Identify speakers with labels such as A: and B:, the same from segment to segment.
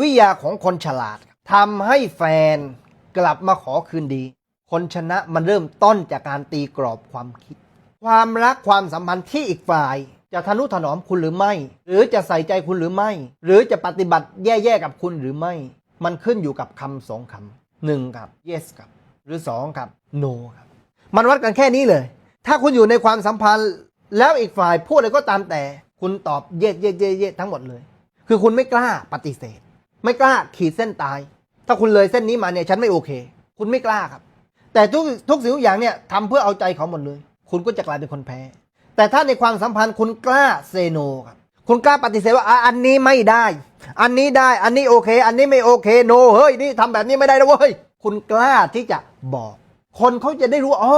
A: วิทยาของคนฉลาดทำให้แฟนกลับมาขอคืนดี คนชนะมันเริ่มต้นจากการตีกรอบความคิด ความรักความสัมพันธ์ที่อีกฝ่าย จะทนุถนอมคุณหรือไม่ หรือจะใส่ใจคุณหรือไม่ หรือจะปฏิบัติแย่ๆกับคุณหรือไม่ มันขึ้นอยู่กับคำสองคำหนึ่งครับ yes ครับ หรือสองครับ no ครับมันวัดกันแค่นี้เลย ถ้าคุณอยู่ในความสัมพันธ์แล้วอีกฝ่ายพูดอะไรก็ตามแต่ คุณตอบเย่เย่เย่เย่ทั้งหมดเลย คือคุณไม่กล้าปฏิเสธ ไม่กล้าขีดเส้นตาย ถ้าคุณเลยเส้นนี้มาเนี่ยฉันไม่โอเค คุณไม่กล้าครับ แต่ทุกทุกสิ่งทุกอย่างเนี่ยทำเพื่อเอาใจเขาหมดเลย คุณก็จะกลายเป็นคนแพ้ แต่ถ้าในความสัมพันธ์คุณกล้าเซโนครับคุณกล้าปฏิเสธว่าอันนี้ไม่ได้ อันนี้ได้ อันนี้โอเค อันนี้ไม่โอเค โน เฮ้ย นี่ทำแบบนี้ไม่ได้นะเว้ย คุณกล้าที่จะบอก คนเขาจะได้รู้ อ๋อ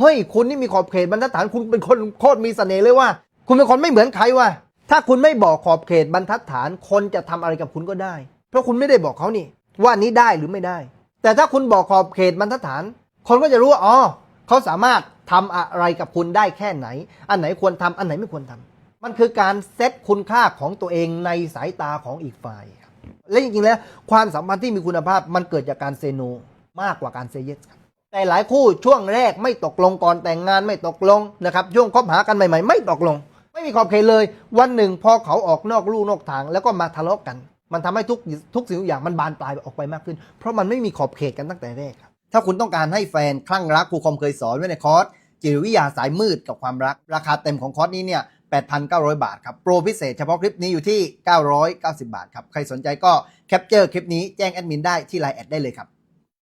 A: เฮ้ย คุณนี่มีขอบเขตบรรทัดฐาน คุณเป็นคนโคตรมีเสน่ห์เลยว่า คุณเป็นคนไม่เหมือนใครว่ะ ถ้าคุณไม่บอกขอบเขตบรรทัดฐาน คนจะทำอะไรกับคุณก็ได้ เพราะคุณไม่ได้บอกเขานี่ ว่านี้ได้หรือไม่ได้ แต่ถ้าคุณบอกขอบเขตบรรทัดฐาน คนก็จะรู้ว่าอ๋อเขาสามารถทำอะไรกับคุณได้แค่ไหน อันไหนควรทำอันไหนไม่ควรทำมันคือการเซตคุณค่าของตัวเองในสายตาของอีกฝ่ายครับและจริงๆแล้วความสัมพันธ์ที่มีคุณภาพมันเกิดจากการเซโนมากกว่าการเซเยสครับแต่หลายคู่ช่วงแรกไม่ตกลงก่อนแต่งงานไม่ตกลงนะครับช่วงคบหากันใหม่ๆ ไม่ตกลง ไม่มีขอบเขตเลย วันหนึ่งพอเขาออกนอกลู่นอกทางแล้วก็มาทะเลาะกัน มันทำให้ทุกทุกสิ่งทุกอย่างมันบานปลายออกไปมากขึ้น เพราะมันไม่มีขอบเขตกันตั้งแต่แรกครับถ้าคุณต้องการให้แฟนคลั่งรักครูคอมเคยสอนไว้ในคอร์สจิตวิทยาสายมืดกับความรัก ราคาเต็มของคอร์สนี้เนี่ย 8,900 บาทครับ โปรพิเศษเฉพาะคลิปนี้อยู่ที่ 990 บาทครับ ใครสนใจก็แคปเจอร์คลิปนี้แจ้งแอดมินได้ที่ไลน์แอดได้เลยครับ